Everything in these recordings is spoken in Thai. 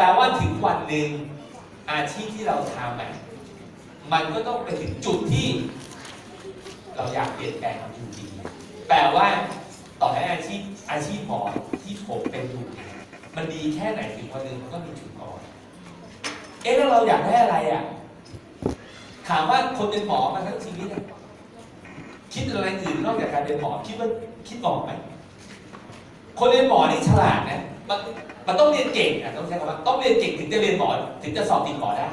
แปลว่าถึงวันหนึ่งอาชีพที่เราทำอะมันก็ต้องไปถึงจุดที่ เราอยากเปลี่ยนแปลงมันจริงๆแปลว่าต่อให้อาชีพอาชีพหมอที่ผมเป็นอยู่มันดีแค่ไหนถึงวันหนึ่งมันก็มีจุดอ่อนเอ๊ะแล้วเราอยากได้อะไรอะถามว่าคนเป็นหมอมาทั้งชีวิตคิดอะไรอื่นนอกจากการเป็นหมอคิดว่าคิดออกไหมคนเรียนหมอนี่ฉลาดนะ มันมันต้องเรียนเก่งอะต้องใช้คำว่าต้องเรียนเก่งถึงจะเรียนหมอถึงจะสอบติดหมอได้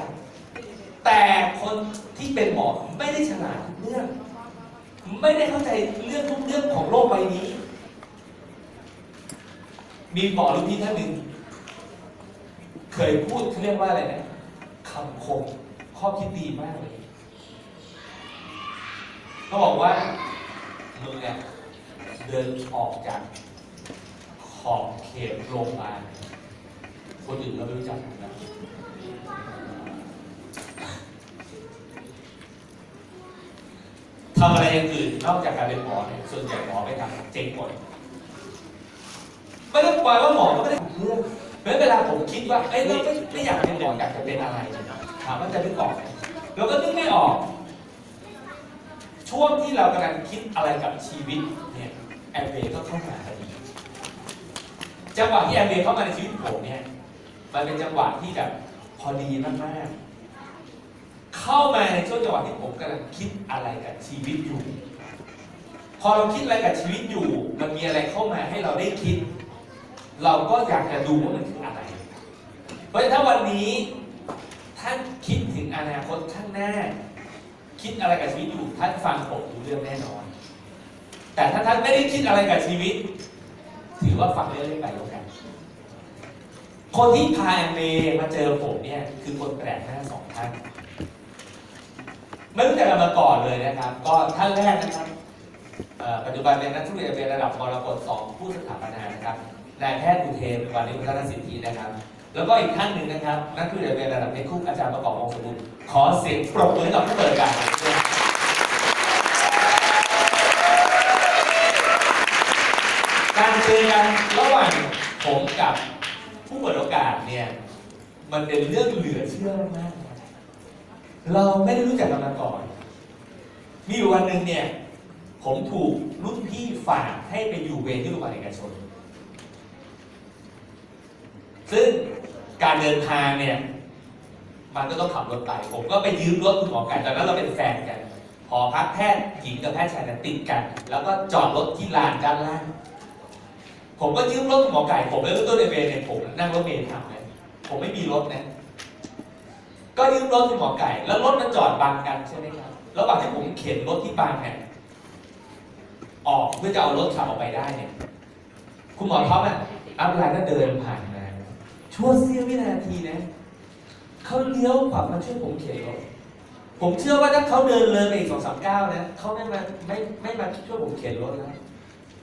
แต่คนที่เป็นหมอไม่ได้ฉลาดทุกเรื่อง ไม่ได้เข้าใจเรื่องทุกเรื่องของโลกใบนี้ มีหมอรุ่นพี่ท่านหนึ่งเคยพูดเขาเรียกว่าอะไรนะคำคมข้อคิดดีมากเลยเขาบอกว่ามึงเนี่ยเดินออกจาก ขอบเขตโรงพยาบาลคนอื่นเราไม่รู้จักนะทำอะไรอย่างอื่นนอกจากการเป็นหมอเนี่ยส่วนใหญ่หมอไม่ทำเจ๊งหมดไม่ต้องปล่อยว่าหมอก็ไม่ได้เรื่องเพราะเวลาผมคิดว่าเอ้ยเราไม่ไม่อยากเป็นหมออยากจะเป็นอะไรถามว่าจะนึกออกไหมเราก็นึกไม่ออก ช่วงที่เรากำลังคิดอะไรกับชีวิตเนี่ยแอมเบย์ก็เข้ามาพอดี จังหวะที่แอมเบย์เข้ามาในชีวิตผมเนี่ย มันเป็นจังหวะที่แบบพอดีมากๆ เข้ามาในช่วงจังหวะที่ผมกำลังคิดอะไรกับชีวิตอยู่ พอเราคิดอะไรกับชีวิตอยู่ มันมีอะไรเข้ามาให้เราได้คิด เราก็อยากจะดูว่ามันคืออะไร เพราะฉะนั้นถ้าวันนี้ท่านคิดถึงอนาคตข้างหน้า คิดอะไรกับชีวิตอยู่ท่านฟังผมรู้เรื่องแน่นอน แต่ถ้าท่านไม่ได้คิดอะไรกับชีวิต ถือว่าฟังเรื่องเล่นไปแล้วกัน คนที่พาแอมเมย์มาเจอผมเนี่ยคือคนแปลกหน้าสองท่านไม่รู้จักกันมาก่อนเลยนะครับ ก็ท่านแรกนะครับปัจจุบันเป็นนักธุรกิจเป็นระดับมรกตสองผู้สถาปนานะครับนายแพทย์อุเทนวานิพัฒนสิทธินะครับ แล้วก็อีกท่านหนึ่งนะครับ นักธุรกิจเป็นระดับเป็นคู่อาจารย์ประกอบวงสมบูรณ์ขอเสียงปรบมือกับผู้เปิดการ การเจอกันระหว่างผมกับผู้เปิดโอกาสเนี่ยมันเป็นเรื่องเหลือเชื่อมาก เราไม่ได้รู้จักกันมาก่อน มีอยู่วันหนึ่งเนี่ย ผมถูกรุ่นพี่ฝากให้ไปอยู่เวรที่โรงพยาบาลเอกชน ซึ่งการเดินทางเนี่ย มันก็ต้องขับรถไป ผมก็ไปยืมรถคุณหมอกันตอนนั้นเราเป็นแฟนกันหอพักแพทย์หญิงกับแพทย์ชายเนี่ยติดกัน แล้วก็จอดรถที่ลานด้านล่าง ผมก็ยืมรถหมอไก่ผมเลยรู้ตัวในเวรเนี่ยผมนั่งรถเมล์ทำเลยผมไม่มีรถนะก็ยืมรถคุณหมอไก่ แล้วรถมันจอดบังกันใช่ไหมครับระหว่างที่ผมเข็นรถที่บังเนี่ยออกเพื่อจะเอารถขับออกไปได้เนี่ย คุณหมอท็อปอะอัพไลน์ก็เดินผ่านมาชั่วเสี้ยววินาทีนะเขาเลี้ยวขวามาช่วยผมเข็นรถผมเชื่อว่าถ้าเขาเดินเลยไปอีกสองสามก้าวนะเขาไม่มาไม่ไม่มาช่วยผมเข็นรถแล้ว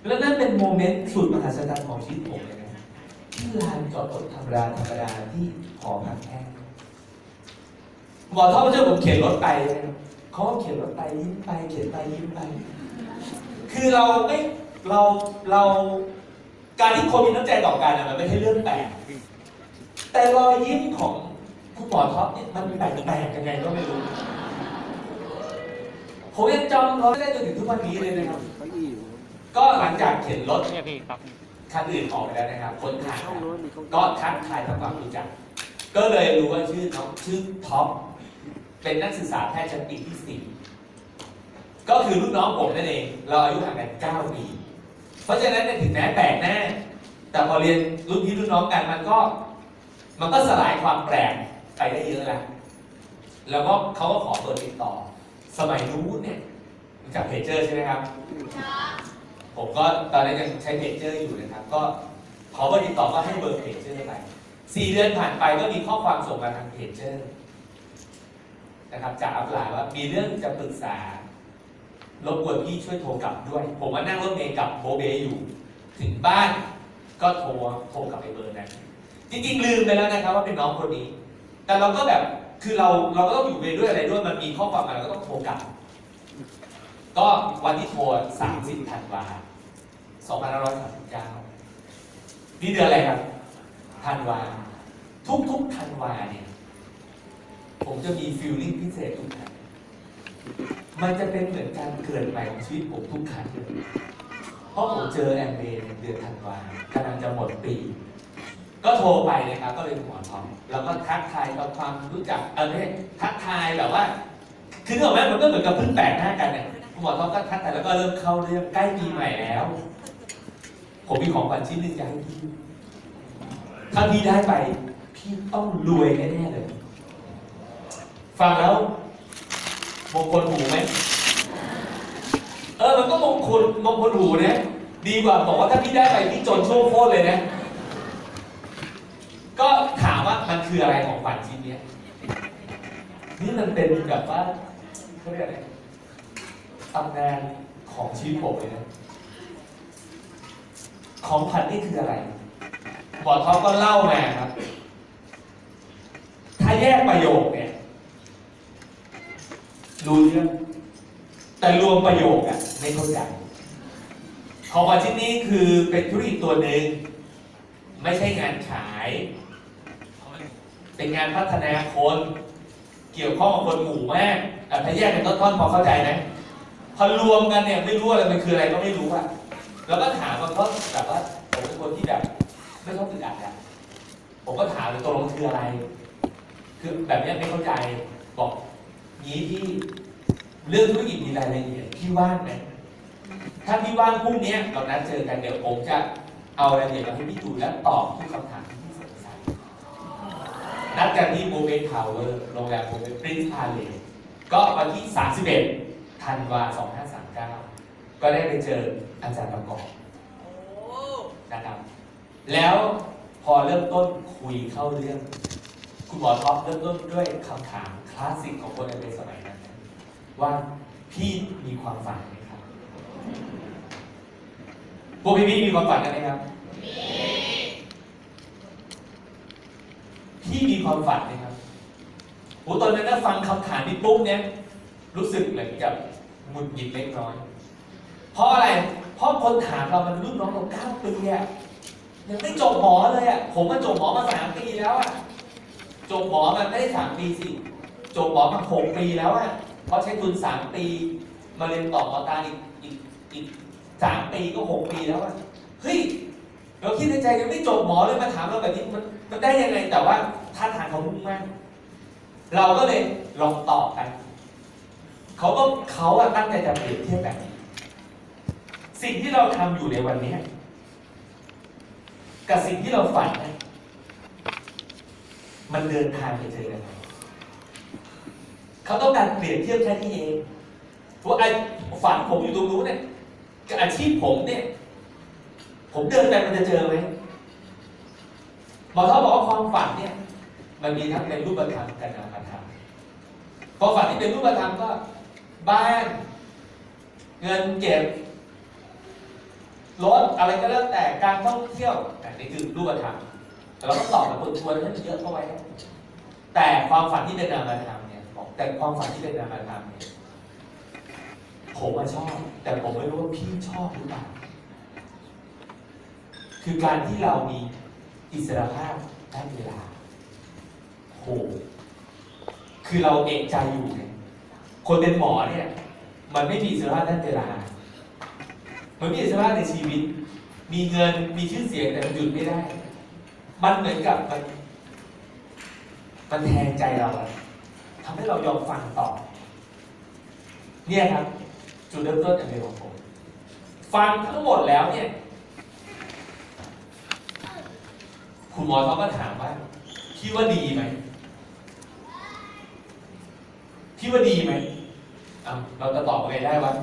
แล้วนั่นเป็นโมเมนต์สุดมหัศจรรย์ของชีวิตผมเลยนะที่ลานจอดรถธรรมดาธรรมดาที่หอพักแพทย์หมอท็อปมาช่วยผมเข็นรถไปนะเขาเข็นรถไปยิ้มไปเข็นไปยิ้มไป คือเราไม่เราเราการที่คนมีน้ำใจต่อกันอะมันไม่ใช่เรื่องแปลกแต่รอยยิ้มของคุณหมอท็อปเนี่ยมันแปลกแปลกยังไงก็ไม่รู้ผมยังจำรถได้จนถึงทุกวันนี้เลยนะครับ ก้าอี้อยู่ก็หลังจากเข็นรถเนี่ยพี่ครับคันอื่นออกไปแล้วนะครับคนถ่ายห้องโน้นมีเก้าอี้ก็ทักทายทำความรู้จัก ก็เลยรู้ว่าชื่อน้องชื่อท็อปเป็นนักศึกษาแพทย์ชั้นปีที่สี่ก็คือรุ่นน้องผมนั่นเอง เราอายุห่างกัน9ปีเพราะฉะนั้นเนี่ยถึงแม้แปลกหน้าแต่พอเรียนรุ่นพี่รุ่นน้องกันมันก็ มันก็สลายความแปลกไปได้เยอะแล้วแล้วก็เขาก็ขอเบอร์ติดต่อ สมัยนู้นเนี่ยรู้จักเพจเจอร์ใช่ไหมครับ ผมก็ตอนนั้นยังใช้เพจเจอร์อยู่นะครับ ก็ขอเบอร์ติดต่อก็ให้เบอร์เพจเจอร์ไปสี่เดือนผ่านไปก็มีข้อความส่งมาทางเพจเจอร์นะครับจากอัพไลน์ว่ามีเรื่องจะปรึกษารบกวนพี่ช่วยโทรกลับด้วย ผมว่านั่งรถเมล์กลับโบเบอยู่ ถึงบ้านก็โทรโทรกลับไปเบอร์นั้นจริงๆลืมไปแล้วนะครับว่าเป็นน้องคนนี้ แต่เราก็แบบคือเราเราก็ต้องอยู่เวรด้วยอะไรด้วยมันมีข้อความมาเราก็ต้องโทรกลับ ก็วันที่โทร30ธันวา2539นี่เดือนอะไรครับธันวา ทุกๆธันวาเนี่ยผมจะมีฟีลลิ่งพิเศษทุกครั้งมันจะเป็นเหมือนการเกิดใหม่ของชีวิตผมทุกครั้งเลยเพราะผมเจอแอมเบย์เดือนธันวากำลังจะหมดปี ก็โทรไปนะครับ ก็เลยหมอทอมแล้วก็ทักทายทำความรู้จักเออไม่ใช่ทักทายแบบว่า คือเรื่องของมันมันก็เหมือนกับเพิ่งแปลกหน้ากันเนี่ย หมอทอมก็ทักทายแล้วก็เริ่มเข้าเรื่องใกล้ปีใหม่แล้ว ผมมีของขวัญชิ้นหนึ่งจะให้พี่ถ้าพี่ได้ไป พี่ต้องรวยแน่ๆเลย ฟังแล้วมงคลหูไหมเออมันก็มงคลมงคลหูนะดีกว่าบอกว่าถ้าพี่ได้ไปพี่จนโชคโคตรเลยนะ ก็ถามว่ามันคืออะไรของขวัญชิ้นนี้นี่มันเป็นแบบว่าเขาเรียกอะไร ตำนานของชีวิตผมเลยนะ ของขวัญนี่คืออะไรหมอท็อปก็เล่ามาครับ ถ้าแยกประโยคเนี่ย รู้เรื่อง แต่รวมประโยคอะไม่เข้าใจ ของขวัญชิ้นนี้คือเป็นธุรกิจตัวหนึ่ง ไม่ใช่งานขาย เป็นงานพัฒนาคน เกี่ยวข้องกับคนหมู่มากแต่ถ้าแยกเป็นต้นๆพอเข้าใจไหม พอรวมกันเนี่ยไม่รู้อะไรมันคืออะไรก็ไม่รู้อะแล้วก็ถามมันก็แบบว่าผมเป็นคนที่แบบ ไม่ชอบติดอัดอะผมก็ถามเลยตกลงคืออะไร คือแบบนี้ไม่เข้าใจบอกงี้พี่เรื่องธุรกิจมีรายละเอียดพี่ว่างไหมถ้าพี่ว่างพรุ่งนี้เรานัดเจอกันเดี๋ยวผมจะเอารายละเอียดมาให้พี่ดูแล้วตอบทุกคำถามที่พี่สงสัยนัดกันที่โมเมนทาวเวอร์โรงแรมโมเมนต์ปรินซ์พาเลสก็วันที่ 31 ธันวา2539 ก็ได้ไปเจออาจารย์ประกอบนะครับ แล้วพอเริ่มต้นคุยเข้าเรื่อง คุณหมอท็อปเริ่มต้นด้วยคำถามคลาสสิกของคนในสมัยนั้น ว่าพี่มีความฝันไหมครับ พวกพี่ๆมีความฝันกันไหมครับพี่มีความฝันไหมครับโหตอนนั้นนะฟังคำถามนี้ปุ๊บเนี่ยรู้สึกเหมือนกับ หงุดหงิดเล็กน้อย เพราะอะไร เพราะคนถามเรามันรุ่นน้องเราเก้าปีอะยังไม่จบหมอเลยอะผมมาจบหมอมาสามปีแล้วอะจบหมอมันไม่ได้สามปีสิ จบหมอมาหกปีแล้วอะเพราะใช้ทุนสามปี มาเรียนต่อหมอตาอีกอีกอีกสามปีก็หกปีแล้วอะเฮ้ย เราคิดในใจยังไม่จบหมอเลยมาถามเราแบบนี้มันมันได้ยังไงแต่ว่าท่าทางเขามุ่งมั่นเราก็เลยลองตอบไป เขาก็เขาอะตั้งใจจะเปรียบเทียบแบบนี้ สิ่งที่เราทำอยู่ในวันนี้กับสิ่งที่เราฝันมันเดินทางไปเจอกันไหมเขาต้องการเปรียบเทียบแค่นี้เองว่าไอ้ฝันผมอยู่ตรงนู้นเนี่ยกับอาชีพผมเนี่ย ผมเดินไปมันจะเจอไหมหมอเขาบอกว่าความฝันเนี่ย มันมีทั้งเป็นรูปธรรมกับนามธรรมพอฝันที่เป็นรูปธรรมก็ บ้าน เงินเก็บรถอะไรก็แล้วแต่การท่องเที่ยวแต่นี่คือรูปธรรมแต่เราต้องตอบแบบคนชวนให้มันเยอะเข้าไว้ แต่ความฝันที่เป็นนามธรรมเนี่ยบอกแต่ความฝันที่เป็นนามธรรมเนี่ยผมมาชอบ แต่ผมไม่รู้ว่าพี่ชอบหรือเปล่าคือการที่เรามีอิสรภาพด้เวลาโหคือเราเอกใจอยู่ไง คนเป็นหมอเนี่ยมันไม่มีอิสรภาพด้านเวลา มันมีอิสรภาพในชีวิต มีเงินมีชื่อเสียงแต่มันหยุดไม่ได้ มันเหมือนกับมันมันแทงใจเราทำให้เรายอมฟังต่อ เนี่ยครับ จุดเริ่มต้นอย่างเดียวของผม ฟังทั้งหมดแล้วเนี่ย คุณหมอเขาก็ถามว่าพี่ว่าดีไหมพี่ว่าดีไหม เราจะตอบอะไรได้วะ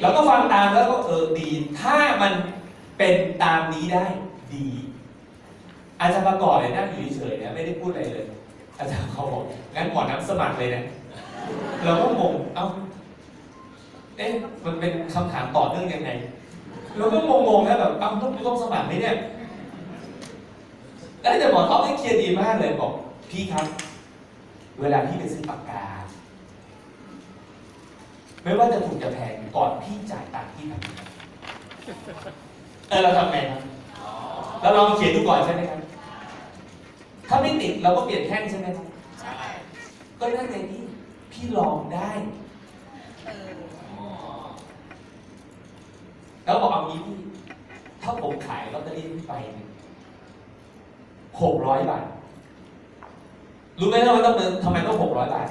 เราก็ฟังตามแล้วก็เออดี ถ้ามันเป็นตามนี้ได้ดี อาจารย์ประกอบเนี่ยนั่งอยู่เฉยๆนะไม่ได้พูดอะไรเลย อาจารย์เขาบอกงั้นหมอน้ำสมัครเลยนะเราก็งงเอ้าเอ๊ะมันเป็นคำถามต่อเนื่องยังไงเราก็งงๆนะแบบเอ้าต้องต้องสมัครไหมเนี่ยแล้วแต่หมอท็อปให้เคลียร์ดีมากเลยบอกพี่ครับ เวลาพี่ไปซื้อปากกา ไม่ว่าจะถูกจะแพงก่อนพี่จ่ายตังค์พี่ทำงไงเออเราทำไงครับเราลองเขียนดูก่อนใช่ไหมครับ ถ้าไม่ติดเราก็เปลี่ยนแท่งใช่ไหมครับใช่ก็นั่นไงพี่พี่ลองได้เออแล้วบอกเอางี้พี่ถ้าผมขายลอตเตอรี่พี่ไปหกร้อยบาท รู้ไหมว่าต้องเดินทำไมต้องหกร้อยบาท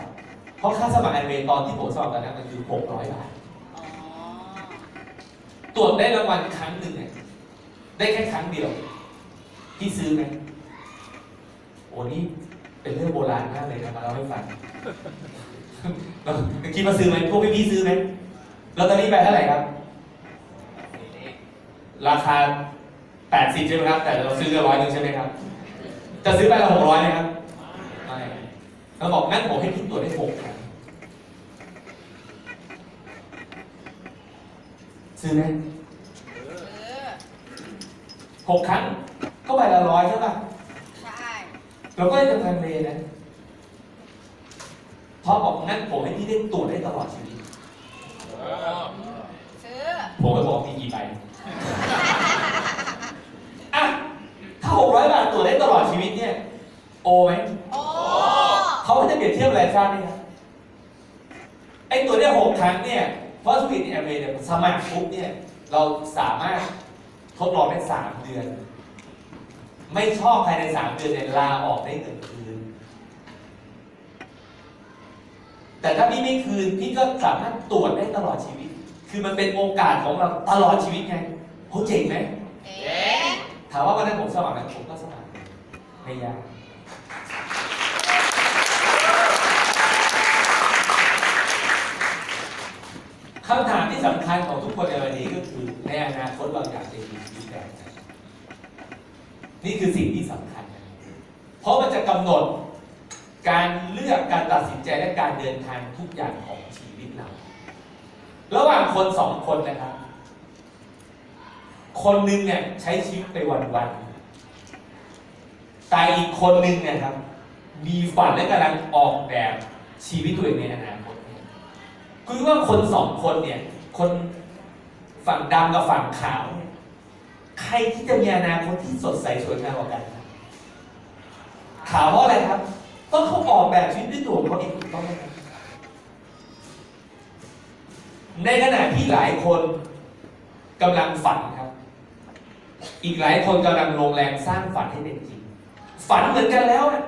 ราะค่าสมัครไอเวตอนที่ผมสมัครตอนนั้นมันคือหกร้อยบาท อ๋อ ตรวจได้รางวัลครั้งหนึ่งเนี่ยได้แค่ครั้งเดียวพี่ซื้อไหมโอ้นี่เป็นเรื่องโบราณมากเลยนะมาเล่าให้ฟังเราคิดว่าซื้อไหมพวกพี่พี่ๆซื้อไหมลอตเตอรี่ใบเท่าไหร่ครับ ราคา 80 ใช่ไหมครับ แต่เราซื้อกันร้อยหนึ่งใช่ไหมครับ จะซื้อไปละหกร้อยไหมครับ ไม่เราบอกงั้นผมให้พี่ตรวจได้หกครั้ง ซื้อไหมเออหกครั้งก็ใบละร้อยใช่ป่ะใช่เราก็จะทำเลนะพอบอกงั้นผมให้พี่ได้ตรวจได้ตลอดชีวิตซื้อผมก็บอกมีกี่ใบอะถ้าหกร้อยบาทตรวจได้ตลอดชีวิตเนี่ย โอไหมโอ้เขาก็จะเปรียบเทียบอะไรทราบไหมครับไอ้ตัวเนี้ยหกครั้งเนี่ย เพราะธุรกิจแอมเวย์เนี่ยสมัครปุ๊บเนี่ยเราสามารถทดลองได้สามเดือน ไม่ชอบภายในสามเดือนเนี่ยลาออกได้หนึ่งคืน แต่ถ้าพี่ไม่คืนพี่ก็สามารถตรวจได้ตลอดชีวิต คือมันเป็นโอกาสของเราตลอดชีวิตไงโหเจ๋งไหมเอ๊ะถามว่าวันนั้นผมสมัครไหมผมก็สมัครไม่ยาก คำถามที่สำคัญของทุกคนในวันนี้ก็คือ ในอนาคตเราอยากจะมีชีวิตแบบไหนนี่คือสิ่งที่สำคัญ เพราะมันจะกำหนดการเลือกการตัดสินใจและการเดินทางทุกอย่างของชีวิตเรา ระหว่างคนสองคนนะครับ คนหนึ่งเนี่ยใช้ชีวิตไปวันๆแต่อีกคนหนึ่งเนี่ยครับ มีฝันและกำลังออกแบบชีวิตตัวเองในอนา คือว่าคนสองคนเนี่ย คนฝั่งดำกับฝั่งขาวเนี่ยใครที่จะมีอนาคตที่สดใสสวยงามกว่ากันครับขาวเพราะอะไรครับเพราะเขาออกแบบชีวิตด้วยตัวของเขาเองถูกต้องไหมครับในขณะที่หลายคนกำลังฝันครับ อีกหลายคนกำลังลงแรงสร้างฝันให้เป็นจริง ฝันเหมือนกันแล้วอะ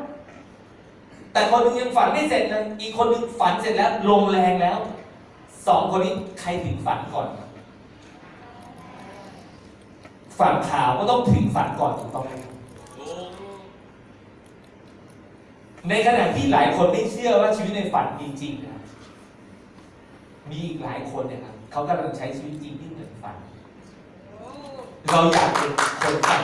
แต่คนหนึงยังฝันไม่เสร็จเลยอีกคนหนึงฝันเสร็จแล้ว ลงแรงแล้ว สองคนนี้ใครถึงฝันก่อน ฝั่งขาวก็ต้องถึงฝันก่อนถูกต้องไหมในขณะที่หลายคนไม่เชื่อว่าชีวิตในฝันมีจริงนะมีอีกหลายคนเนี่ยครับเขากำลังใช้ชีวิตจริงที่เหมือนฝัน เราอยากเป็นคนฝัน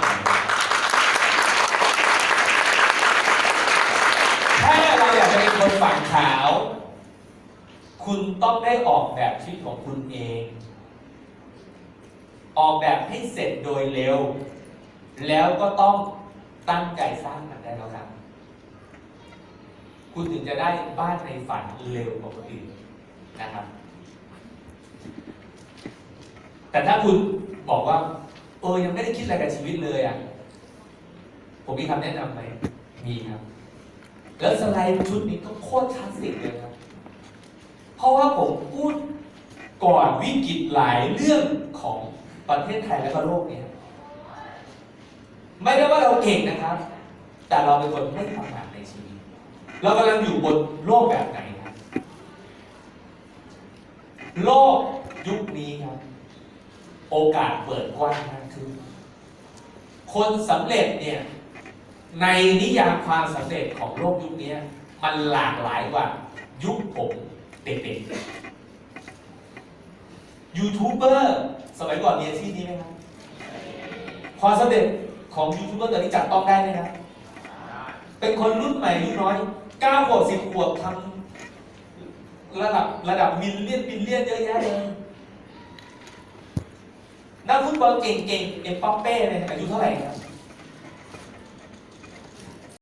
ถ้าเราอยากจะเป็นคนฝั่งขาว คุณต้องได้ออกแบบชีวิตของคุณเอง ออกแบบให้เสร็จโดยเร็ว แล้วก็ต้องตั้งใจสร้างมันได้แล้วครับคุณถึงจะได้บ้านในฝันเร็วกว่าคนอื่นนะครับ แต่ถ้าคุณบอกว่าเออยังไม่ได้คิดอะไรกับชีวิตเลยอะ ผมมีคำแนะนำไหมมีครับ แล้วสไลด์ชุดนี้ก็โคตรคลาสสิกเลยครับ ราะว่าผมพูดก่อนวิกฤตหลายเรื่องของประเทศไทยและก็โลกเนี้ยไม่ได้ว่าเราเก่งนะครับ แต่เราเป็นคนไม่ประมาทในชีวิตเรากำลังอยู่บนโลกแบบไหนครับโลกยุคนี้ครับ โอกาสเปิดกว้างมากขึ้น คนสำเร็จเนี่ยในนิยามความสำเร็จของโลกยุคนี้มันหลากหลายกว่ายุคผม เด็กๆยูทูบเบอร์สมัยก่อนมีอาชีพนี้ไหมครับความสำเร็จของยูทูบเบอร์ตอนนี้จับต้องได้ไหมครับเป็นคนรุ่นใหม่อายุน้อยเก้าขวบสิบขวบทำระดับระดับมิลเลียนบิลเลียนเยอะแยะเลยนักฟุตบอลเก่งๆเอ็มปัปเป้เนี่ยอายุเท่าไหร่ครับ